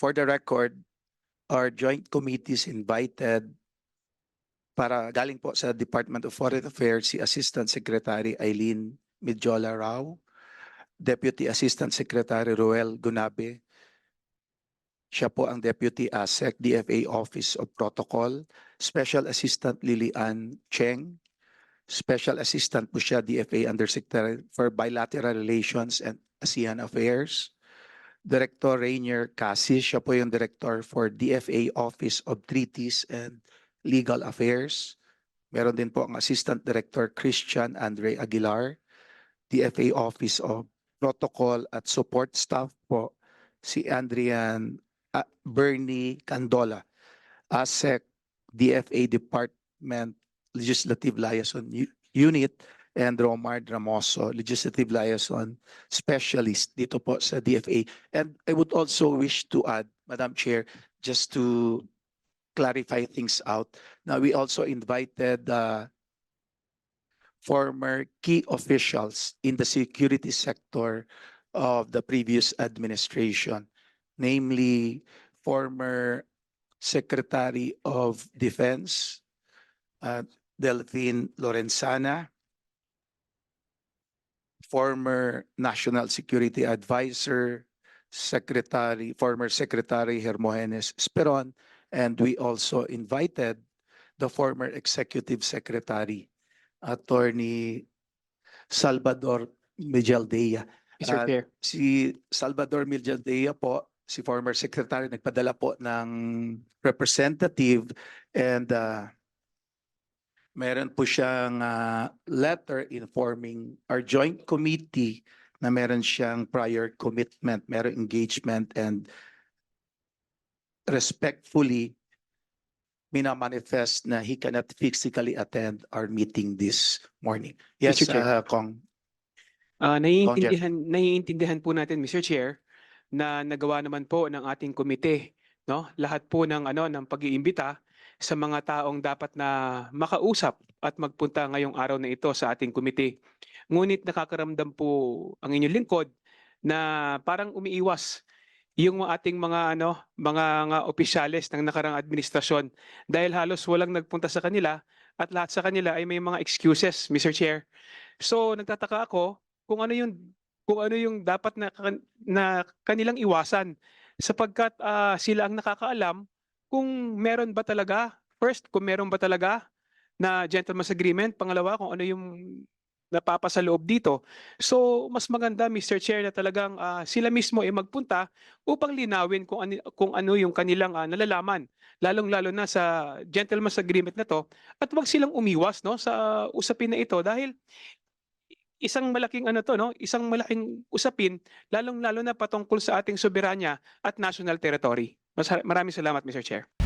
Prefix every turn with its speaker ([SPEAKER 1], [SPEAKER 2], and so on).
[SPEAKER 1] for the record, our joint committees invited para galing po sa Department of Foreign Affairs si Assistant Secretary Eileen Midjola Rao, Deputy Assistant Secretary Roel Gunabe, siya po ang Deputy ASEC, DFA Office of Protocol, Special Assistant Lilian Cheng, Special Assistant po siya, DFA Undersecretary for Bilateral Relations and ASEAN Affairs, Director Rainier Cassis, siya po yung Director for DFA Office of Treaties and Legal Affairs. Meron din po ang Assistant Director Christian Andre Aguilar, DFA Office of Protocol at Support Staff po si Andrian ah, Bernie Candola, ASEC DFA Department Legislative Liaison Unit and Romar Dramoso, Legislative Liaison Specialist dito po sa DFA. And I would also wish to add, Madam Chair, just to clarify things out. Now, we also invited uh, former key officials in the security sector of the previous administration, namely former Secretary of Defense, uh, Delphine Lorenzana, former National Security Advisor, Secretary, former Secretary Hermogenes Esperon, and we also invited the former Executive Secretary, Attorney Salvador Mijaldea.
[SPEAKER 2] Mr. Chair.
[SPEAKER 1] Si Salvador Mijaldea po, si former secretary, nagpadala po ng representative and uh, meron po siyang uh, letter informing our joint committee na meron siyang prior commitment, meron engagement and respectfully minamanifest na he cannot physically attend our meeting this morning. Yes,
[SPEAKER 2] Mr. Chair.
[SPEAKER 1] uh, Kong.
[SPEAKER 2] Ah, naiintindihan, naiintindihan po natin, Mr. Chair, na nagawa naman po ng ating komite, no? Lahat po ng ano ng pag-iimbita sa mga taong dapat na makausap at magpunta ngayong araw na ito sa ating komite. Ngunit nakakaramdam po ang inyong lingkod na parang umiiwas yung ating mga ano mga nga opisyales ng nakarang administrasyon dahil halos walang nagpunta sa kanila at lahat sa kanila ay may mga excuses, Mr. Chair. So nagtataka ako kung ano yung kung ano yung dapat na, na kanilang iwasan sapagkat ah, sila ang nakakaalam kung meron ba talaga first kung meron ba talaga na gentleman's agreement pangalawa kung ano yung napapasa loob dito so mas maganda Mr. Chair na talagang ah, sila mismo ay magpunta upang linawin kung ano, kung ano yung kanilang ah, nalalaman lalong-lalo na sa gentleman's agreement na to at wag silang umiwas no sa usapin na ito dahil isang malaking ano to no, isang malaking usapin lalong-lalo na patungkol sa ating soberanya at national territory. Maraming salamat Mr. Chair.